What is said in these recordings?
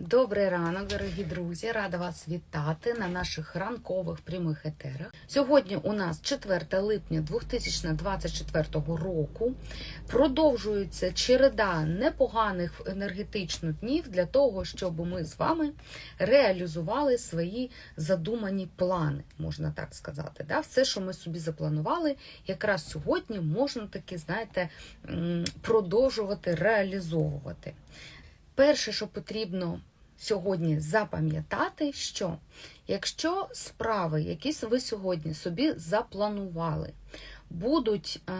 Добрий ранок, дорогі друзі! Рада вас вітати на наших ранкових прямих етерах. Сьогодні у нас 4 липня 2024 року. Продовжується череда непоганих енергетично днів для того, щоб ми з вами реалізували свої задумані плани, можна так сказати. Да? Все, що ми собі запланували, якраз сьогодні можна таки, знаєте, продовжувати реалізовувати. Перше, що потрібно сьогодні запам'ятати, що якщо справи, якісь ви сьогодні собі запланували, будуть е,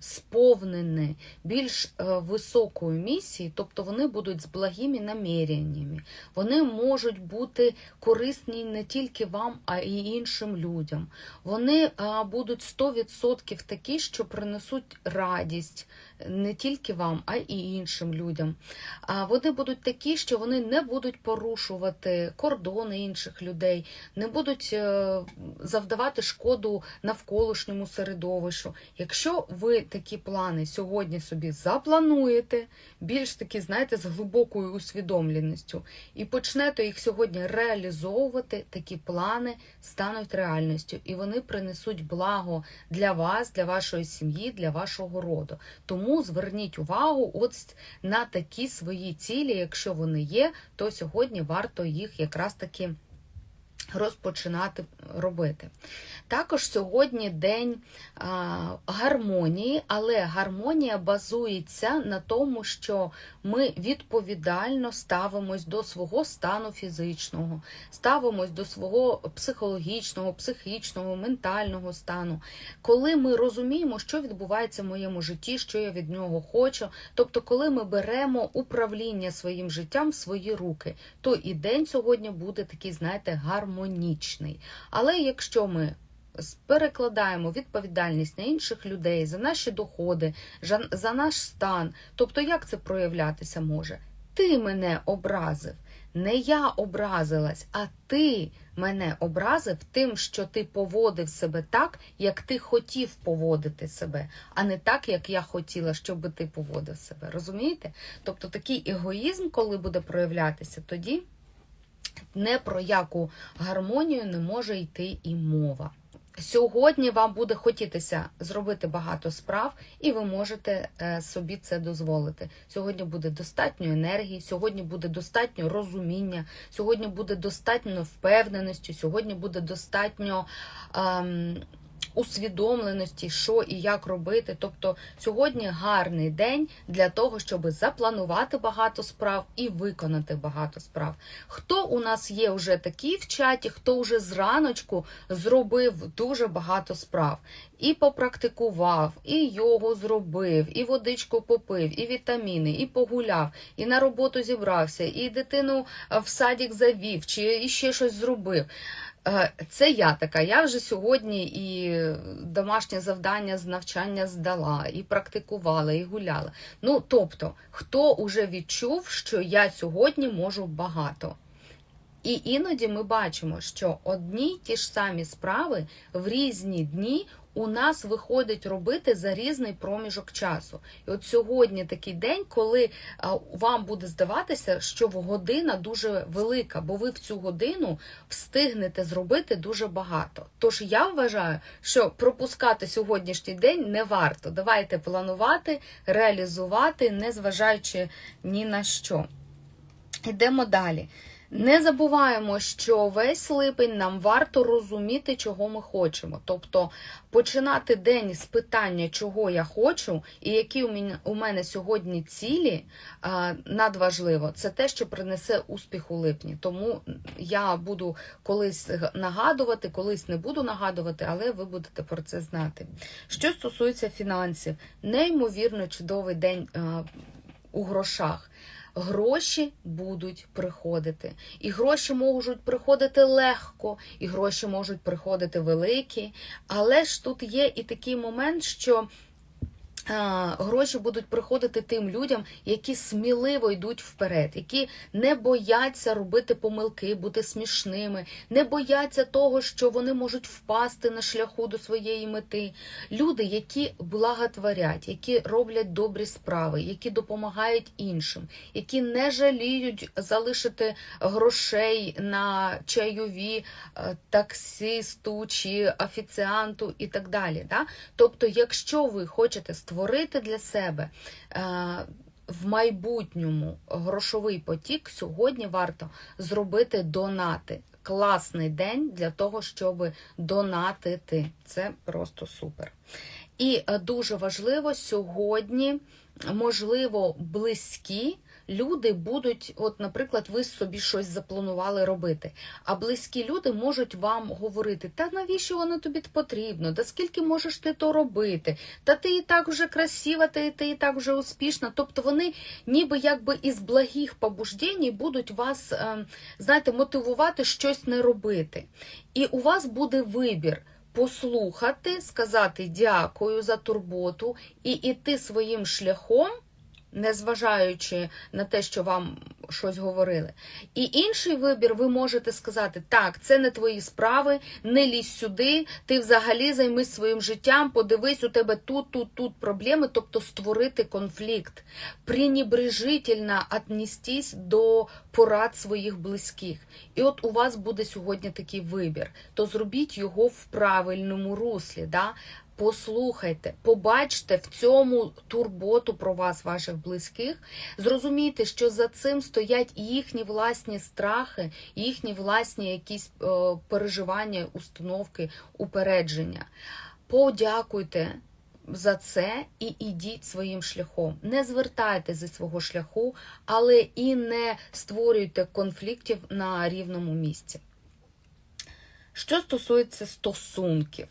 сповнені більш е, високою місією, тобто вони будуть з благими наміреннями, вони можуть бути корисні не тільки вам, а й іншим людям. Вони е, будуть 100% такі, що принесуть радість не тільки вам, а й іншим людям. Вони будуть такі, що вони не будуть порушувати кордони інших людей, не будуть е, завдавати шкоду навколишньому середовищу. Якщо ви такі плани сьогодні собі заплануєте, більш такі, знаєте, з глибокою усвідомленістю, і почнете їх сьогодні реалізовувати, такі плани стануть реальністю, і вони принесуть благо для вас, для вашої сім'ї, для вашого роду. Тому зверніть увагу от на такі свої цілі, якщо вони є, то сьогодні варто їх якраз таки розпочинати робити. Також сьогодні день гармонії, але гармонія базується на тому, що ми відповідально ставимось до свого стану фізичного, ставимось до свого психологічного, психічного, ментального стану. Коли ми розуміємо, що відбувається в моєму житті, що я від нього хочу, тобто, коли ми беремо управління своїм життям в свої руки, то і день сьогодні буде такий, знаєте, гармонічний. Але якщо ми перекладаємо відповідальність на інших людей за наші доходи, за наш стан, тобто як це проявлятися може? Ти мене образив. Не я образилась, а ти мене образив тим, що ти поводив себе так, як ти хотів поводити себе, а не так, як я хотіла, щоб ти поводив себе. Розумієте? Тобто такий егоїзм, коли буде проявлятися, тоді не про яку гармонію не може йти і мова. Сьогодні вам буде хотітися зробити багато справ, і ви можете е, собі це дозволити. Сьогодні буде достатньо енергії, сьогодні буде достатньо розуміння, сьогодні буде достатньо впевненості, сьогодні буде достатньо. ем, Усвідомленості, що і як робити. Тобто сьогодні гарний день для того, щоб запланувати багато справ і виконати багато справ. Хто у нас є вже такі в чаті, хто вже зраночку зробив дуже багато справ. І попрактикував, і йогу зробив, і водичку попив, і вітаміни, і погуляв, і на роботу зібрався, і дитину е, в садик завів, чи ще щось зробив. Е, Це я така. Я вже сьогодні і домашнє завдання з навчання здала, і практикувала, і гуляла. Ну, тобто, хто уже відчув, що я сьогодні можу багато. І іноді ми бачимо, що одні ті ж самі справи в різні дні у нас виходить робити за різний проміжок часу. І от сьогодні такий день, коли вам буде здаватися, що година дуже велика, бо ви в цю годину встигнете зробити дуже багато. Тож я вважаю, що пропускати сьогоднішній день не варто. Давайте планувати, реалізувати, незважаючи ні на що. Йдемо далі. Не забуваємо, що весь липень нам варто розуміти, чого ми хочемо. Тобто починати день з питання, чого я хочу, і які у мене, сьогодні цілі, надважливо, це те, що принесе успіх у липні. Тому я буду колись нагадувати, колись не буду нагадувати, але ви будете про це знати. Що стосується фінансів, неймовірно чудовий день у грошах. Гроші будуть приходити. І гроші можуть приходити легко, і гроші можуть приходити великі. Але ж тут є і такий момент, що Гроші будуть приходити тим людям, які сміливо йдуть вперед, які не бояться робити помилки, бути смішними, не бояться того, що вони можуть впасти на шляху до своєї мети. Люди, які благотворять, які роблять добрі справи, які допомагають іншим, які не жаліють залишити грошей на чайові е, таксисту чи офіціанту і так далі. Да? Тобто, якщо ви хочете створити для себе е, в майбутньому грошовий потік, сьогодні варто зробити донати. Класний день для того, щоб донатити. Це просто супер. І е, дуже важливо сьогодні, можливо, близькі люди будуть, от, наприклад, ви собі щось запланували робити. А близькі люди можуть вам говорити: та навіщо воно тобі потрібно? Та скільки можеш ти то робити? Та ти і так вже красива, ти, ти і так вже успішна. Тобто вони ніби якби із благих побуждень будуть вас, е, знаєте, мотивувати щось не робити. І у вас буде вибір. Послухати, сказати дякую за турботу і іти своїм шляхом, незважаючи на те, що вам щось говорили. І інший вибір ви можете сказати: так, це не твої справи, не лізь сюди, ти взагалі займись своїм життям, подивись, у тебе тут, тут, тут проблеми, тобто створити конфлікт, пренебрежительно отнестись до порад своїх близьких. І от у вас буде сьогодні такий вибір, то зробіть його в правильному руслі. Да? Послухайте, побачте в цьому турботу про вас, ваших близьких. Зрозумійте, що за цим стоять їхні власні страхи, їхні власні якісь е, переживання, установки, упередження. Подякуйте за це і ідіть своїм шляхом. Не звертайте зі свого шляху, але і не створюйте конфліктів на рівному місці. Що стосується стосунків. Е,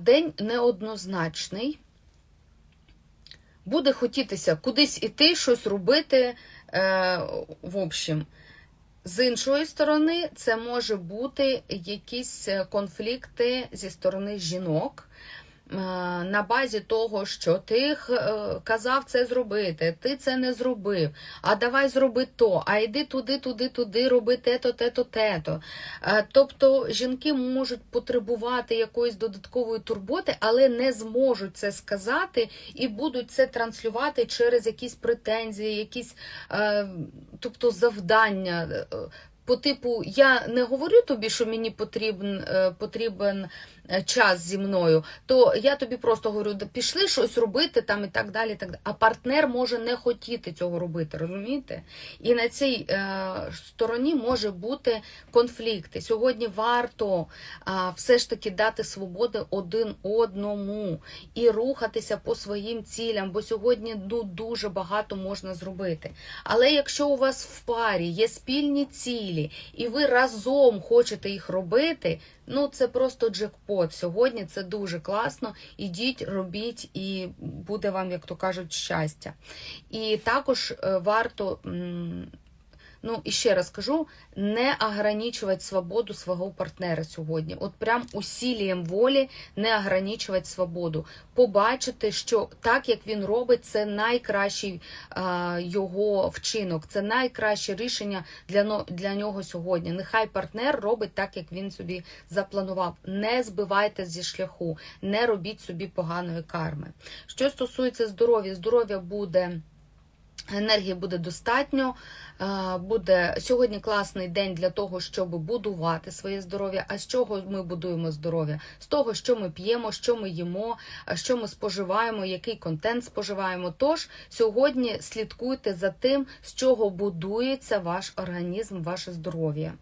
День неоднозначний. Буде хотітися кудись іти, щось робити. Е, В общем, з іншої сторони, це може бути якісь конфлікти зі сторони жінок. Е, На базі того, що ти е, казав це зробити, ти це не зробив. А давай зроби то, а йди туди, туди, туди, роби те-то, те-то, те-то. Е, Тобто жінки можуть потребувати якоїсь додаткової турботи, але не зможуть це сказати і будуть це транслювати через якісь претензії, якісь тобто завдання. Е, По типу, я не говорю тобі, що мені потрібен, е, потрібен е, час зі мною, то я тобі просто говорю, «Да пішли щось робити там і так далі. Так далі. А партнер може не хотіти цього робити, розумієте? І на цій е, стороні може бути конфлікти. Сьогодні варто а, все ж таки дати свободи один одному і рухатися по своїм цілям, бо сьогодні ну, дуже багато можна зробити. Але якщо у вас в парі є спільні цілі, і ви разом хочете їх робити, ну це просто джекпот. Сьогодні це дуже класно. Ідіть, робіть, і буде вам, як то кажуть, щастя. І також е, варто. Ну, і ще раз кажу, не ограничувати свободу свого партнера сьогодні. От прям усілієм волі не ограничувати свободу. Побачити, що так, як він робить, це найкращий а, його вчинок, це найкраще рішення для, для нього сьогодні. Нехай партнер робить так, як він собі запланував. Не збивайте зі шляху, не робіть собі поганої карми. Що стосується здоров'я, здоров'я буде. Енергії буде достатньо. Е, Буде сьогодні класний день для того, щоб будувати своє здоров'я. А з чого ми будуємо здоров'я? З того, що ми п'ємо, що ми їмо, що ми споживаємо, який контент споживаємо. Тож сьогодні слідкуйте за тим, з чого будується ваш організм, ваше здоров'я.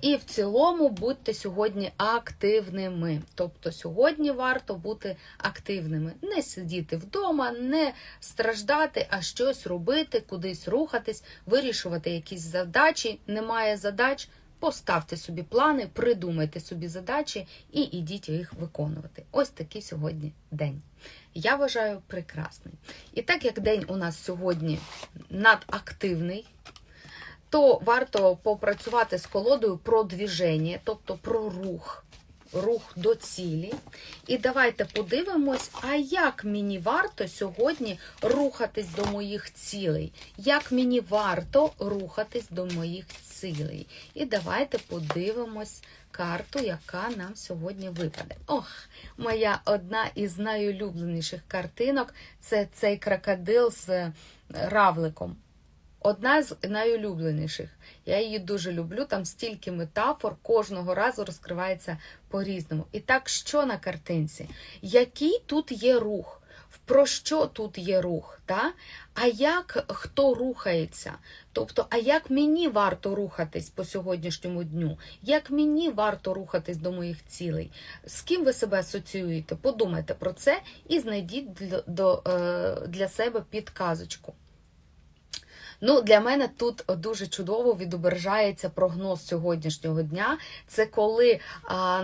І в цілому будьте сьогодні активними. Тобто сьогодні варто бути активними, не сидіти вдома, не страждати, а щось робити, кудись рухатись, вирішувати якісь задачі. Немає задач. Поставте собі плани, придумайте собі задачі і ідіть їх виконувати. Ось такий сьогодні день. Я вважаю прекрасний. І так як день у нас сьогодні надактивний, то варто попрацювати з колодою про движення, тобто про рух. рух до цілі. І давайте подивимось, а як мені варто сьогодні рухатись до моїх цілей? Як мені варто рухатись до моїх цілей? І давайте подивимось карту, яка нам сьогодні випаде. Ох, моя одна із найулюбленіших картинок це цей крокодил з е, равликом. Одна з найулюбленіших. Я її дуже люблю. Там стільки метафор кожного разу розкривається по-різному. І так, що на картинці? Який тут є рух? Про що тут є рух? Та? А як хто рухається? Тобто, а як мені варто рухатись по сьогоднішньому дню? Як мені варто рухатись до моїх цілей? З ким ви себе асоціюєте? Подумайте про це і знайдіть для, е, для себе підказочку. Ну, для мене тут дуже чудово відображається прогноз сьогоднішнього дня. Це коли,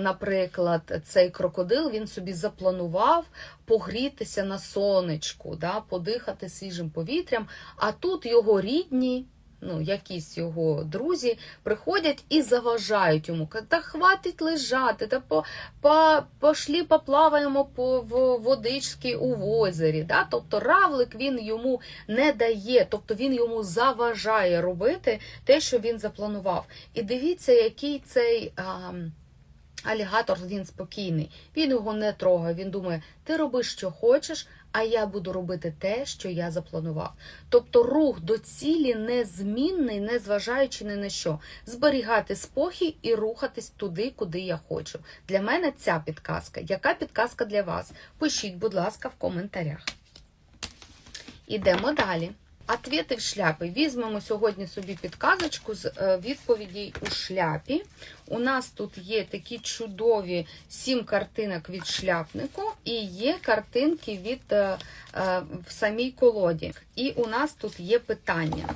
наприклад, цей крокодил він собі запланував погрітися на сонечку, да, подихати свіжим повітрям, а тут його рідні. Ну, якісь його друзі приходять і заважають йому. Та хватить лежати, та по, по, пошлі поплаваємо по в водичці у озері. Да? Тобто равлик він йому не дає, тобто він йому заважає робити те, що він запланував. І дивіться, який цей. А, Алігатор він спокійний, він його не трогає. Він думає, ти роби, що хочеш, а я буду робити те, що я запланував. Тобто рух до цілі незмінний, не зважаючи ні на що. Зберігати спокій і рухатись туди, куди я хочу. Для мене ця підказка. Яка підказка для вас? Пишіть, будь ласка, в коментарях. Ідемо далі. Ответи в шляпі. Візьмемо сьогодні собі підказочку з відповіді відповідей у шляпі. У нас тут є такі чудові сім картинок від шляпнику, і є картинки від е, е, в самій колоді. І у нас тут є питання.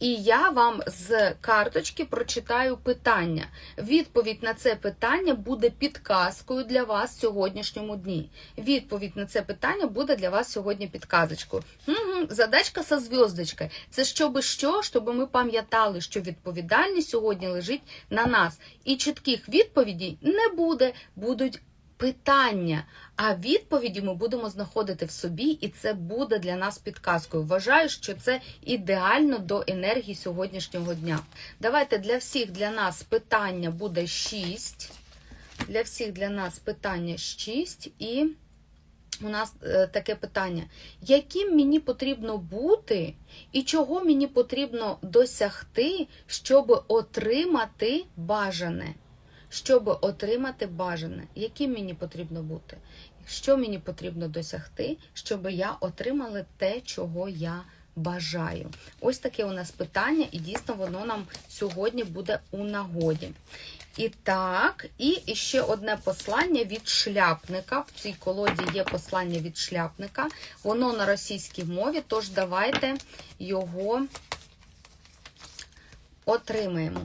І я вам з карточки прочитаю питання. Відповідь на це питання буде підказкою для вас в сьогоднішньому дні. Відповідь на це питання буде для вас сьогодні підказочкою. Угу, задачка со зв'язочкою. Це щоби що, щоб ми пам'ятали, що відповідальність сьогодні лежить на нас. І чітких відповідей не буде, будуть питання, а відповіді ми будемо знаходити в собі, і це буде для нас підказкою. Вважаю, що це ідеально до енергії сьогоднішнього дня. Давайте для всіх для нас питання буде 6. Для всіх для нас питання 6 і. У нас е, таке питання: яким мені потрібно бути, і чого мені потрібно досягти, щоб отримати бажане? Щоб отримати бажане, яким мені потрібно бути, що мені потрібно досягти, щоб я отримала те, чого я бажаю. Ось таке у нас питання, і дійсно воно нам сьогодні буде у нагоді. І так, і ще одне послання від шляпника. В цій колоді є послання від шляпника. Воно на російській мові, тож давайте його отримаємо.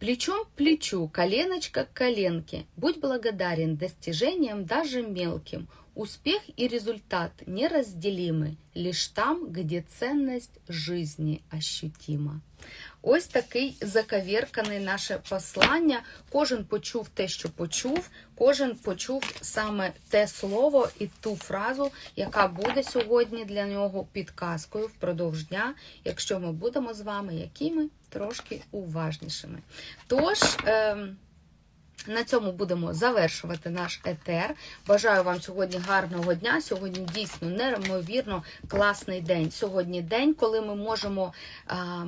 Плечом к плечу, коленочка к коленке. Будь благодарен достижениям даже мелким. Успех и результат неразделимы, лишь там, где ценность жизни ощутима. Ось такий заковірканий наше послання. Кожен почув те, що почув, кожен почув саме те слово і ту фразу, яка буде сьогодні для нього підказкою впродовж дня, якщо ми будемо з вами якими трошки уважнішими. Тож. Е на цьому будемо завершувати наш етер. Бажаю вам сьогодні гарного дня. Сьогодні дійсно неймовірно класний день. Сьогодні день, коли ми можемо. А,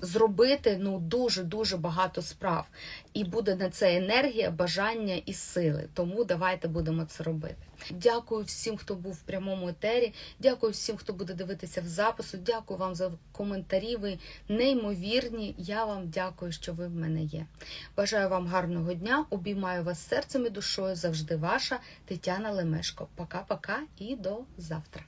Зробити ну дуже-дуже багато справ. І буде на це енергія, бажання і сили. Тому давайте будемо це робити. Дякую всім, хто був в прямому етері. Дякую всім, хто буде дивитися в запису. Дякую вам за коментарі. Ви неймовірні. Я вам дякую, що ви в мене є. Бажаю вам гарного дня. Обіймаю вас серцем і душою. Завжди ваша Тетяна Лемешко. Пока-пока і до завтра.